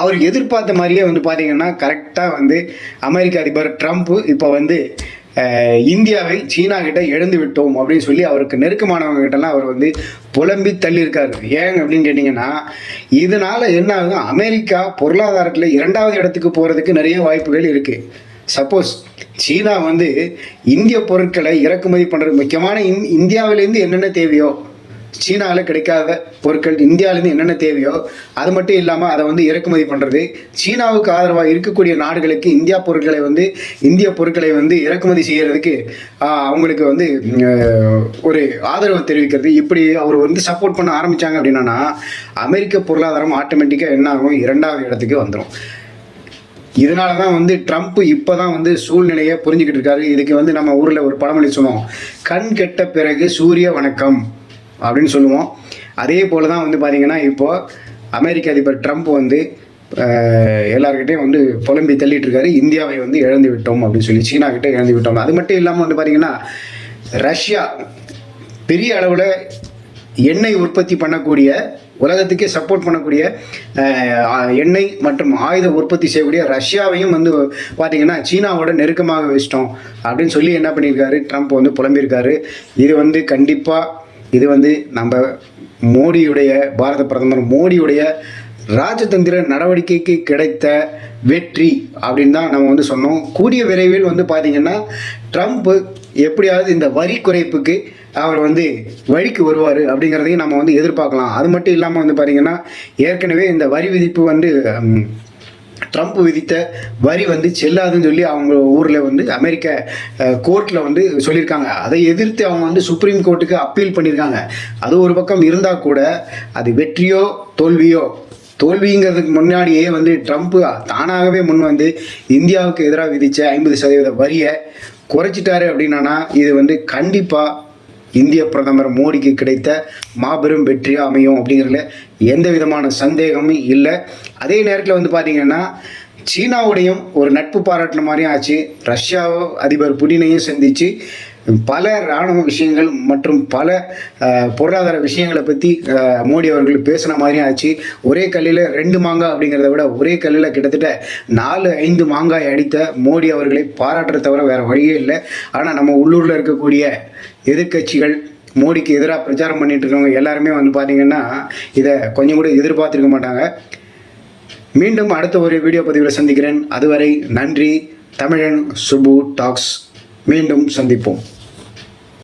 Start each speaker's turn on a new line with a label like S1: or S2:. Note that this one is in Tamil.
S1: அவர் எதிர்பார்த்த மாதிரியே வந்து பார்த்தீங்கன்னா கரெக்டாக வந்து அமெரிக்க அதிபர் ட்ரம்ப் இப்போ வந்து இந்தியாவை சீனா கிட்ட இழந்து விட்டோம் அப்படின்னு சொல்லி அவருக்கு நெருக்கமானவங்க கிட்டலாம் அவர் வந்து புலம்பி தள்ளியிருக்காரு. ஏன் அப்படின்னு கேட்டிங்கன்னா இதனால என்ன ஆகும் அமெரிக்கா பொருளாதாரத்தில் இரண்டாவது இடத்துக்கு போகிறதுக்கு நிறைய வாய்ப்புகள் இருக்குது சப்போஸ் சீனா வந்து இந்திய பொருட்களை இறக்குமதி பண்ணுறது முக்கியமான இந் இந்தியாவிலேருந்து என்னென்ன தேவையோ சீனாவில் கிடைக்காத பொருட்கள் இந்தியாவிலேருந்து என்னென்ன தேவையோ அது மட்டும் இல்லாமல் அதை வந்து இறக்குமதி பண்ணுறது சீனாவுக்கு ஆதரவாக இருக்கக்கூடிய நாடுகளுக்கு இந்தியா பொருட்களை வந்து இந்திய பொருட்களை வந்து இறக்குமதி செய்கிறதுக்கு அவங்களுக்கு வந்து ஒரு ஆதரவு தெரிவிக்கிறது. இப்படி அவர் வந்து சப்போர்ட் பண்ண ஆரம்பித்தாங்க அப்படின்னா அமெரிக்க பொருளாதாரம் ஆட்டோமேட்டிக்காக என்ன ஆகும்? இரண்டாவது இடத்துக்கு வந்துடும் இதனால தான் வந்து ட்ரம்ப் இப்போ தான் வந்து சூழ்நிலையை புரிஞ்சுக்கிட்டு இருக்காரு. இதுக்கு வந்து நம்ம ஊரில் ஒரு பழமொழி சொல்லுவோம். கண் கெட்ட பிறகு சூரிய வணக்கம். அப்படின்னு சொல்லுவோம். அதே போல் தான் வந்து பார்த்திங்கன்னா இப்போது அமெரிக்க அதிபர் ட்ரம்ப் வந்து அஹ், வந்து புலம்பி தள்ளிட்டு இருக்காரு இந்தியாவை வந்து இழந்து விட்டோம் அப்படின்னு சொல்லி சீனா கிட்ட இழந்து விட்டோம். அது மட்டும் இல்லாமல் வந்து பார்த்திங்கன்னா ரஷ்யா பெரிய அளவில் எண்ணெய் உற்பத்தி பண்ணக்கூடிய உலகத்துக்கே சப்போர்ட் பண்ணக்கூடிய எண்ணெய் மற்றும் ஆயுத உற்பத்தி செய்யக்கூடிய ரஷ்யாவையும் வந்து பார்த்தீங்கன்னா சீனாவோட நெருக்கமாக வச்சிட்டோம். அப்படின்னு சொல்லி என்ன பண்ணியிருக்காரு? ட்ரம்ப் வந்து புலம்பியிருக்காரு. இது வந்து கண்டிப்பாக இது வந்து நம்ம மோடியுடைய பாரத பிரதமர் மோடியுடைய ராஜதந்திர நடவடிக்கைக்கு கிடைத்த வெற்றி அப்படின்னு தான் நம்ம வந்து சொன்னோம். கூடிய விரைவில் வந்து பார்த்தீங்கன்னா ட்ரம்ப்பு எப்படியாவது இந்த வரி குறைப்புக்கு அவர் வந்து வழிக்கு வருவார் அப்படிங்கிறதையும் நம்ம வந்து எதிர்பார்க்கலாம். அது மட்டும் இல்லாமல் வந்து பார்த்தீங்கன்னா ஏற்கனவே இந்த வரி விதிப்பு வந்து ட்ரம்ப் விதித்த வரி வந்து செல்லாதுன்னு சொல்லி அவங்க ஊரில் வந்து அமெரிக்க கோர்ட்டில் வந்து சொல்லியிருக்காங்க. அதை எதிர்த்து அவங்க வந்து சுப்ரீம் கோர்ட்டுக்கு அப்பீல் பண்ணியிருக்காங்க. அது ஒரு பக்கம் இருந்தால் கூட அது வெற்றியோ தோல்வியோ? தோல்விங்கிறதுக்கு முன்னாடியே வந்து ட்ரம்ப் தானாகவே முன் வந்து இந்தியாவுக்கு எதிராக விதித்த ஐம்பது சதவீத வரியை குறைச்சிட்டாரு அப்படின்னா இது வந்து கண்டிப்பாக இந்திய பிரதமர் மோடிக்கு கிடைத்த மாபெரும் வெற்றியாக அமையும் அப்படிங்கிறதுல எந்த விதமான சந்தேகமும் இல்லை. அதே நேரத்தில் வந்து பார்த்தீங்கன்னா சீனாவுடையும் ஒரு நட்பு பாராட்டுன மாதிரியும் ஆச்சு. ரஷ்யாவோ அதிபர் புடினையும் சந்தித்து பல இராணுவ விஷயங்கள் மற்றும் பல பொருளாதார விஷயங்களை பற்றி மோடி அவர்கள் பேசின மாதிரியும் ஆச்சு. ஒரே கல்லில் ரெண்டு மாங்காய் அப்படிங்கிறத விட ஒரே கல்லில் கிட்டத்தட்ட நாலு ஐந்து மாங்காய் அடித்த மோடி அவர்களை பாராட்டுறத தவிர வேறு வழியே இல்லை. ஆனால் நம்ம உள்ளூரில் இருக்கக்கூடிய எதிர்க்கட்சிகள் மோடிக்கு எதிராக பிரச்சாரம் பண்ணிட்டு இருக்கவங்க எல்லாருமே வந்து பார்த்தீங்கன்னா இதை கொஞ்சம் கூட எதிர்பார்த்துருக்க மாட்டாங்க. மீண்டும் அடுத்த ஒரு வீடியோ பதிவில் சந்திக்கிறேன். அதுவரை நன்றி. தமிழன் சுபு டாக்ஸ். மீண்டும் சந்திப்போம்.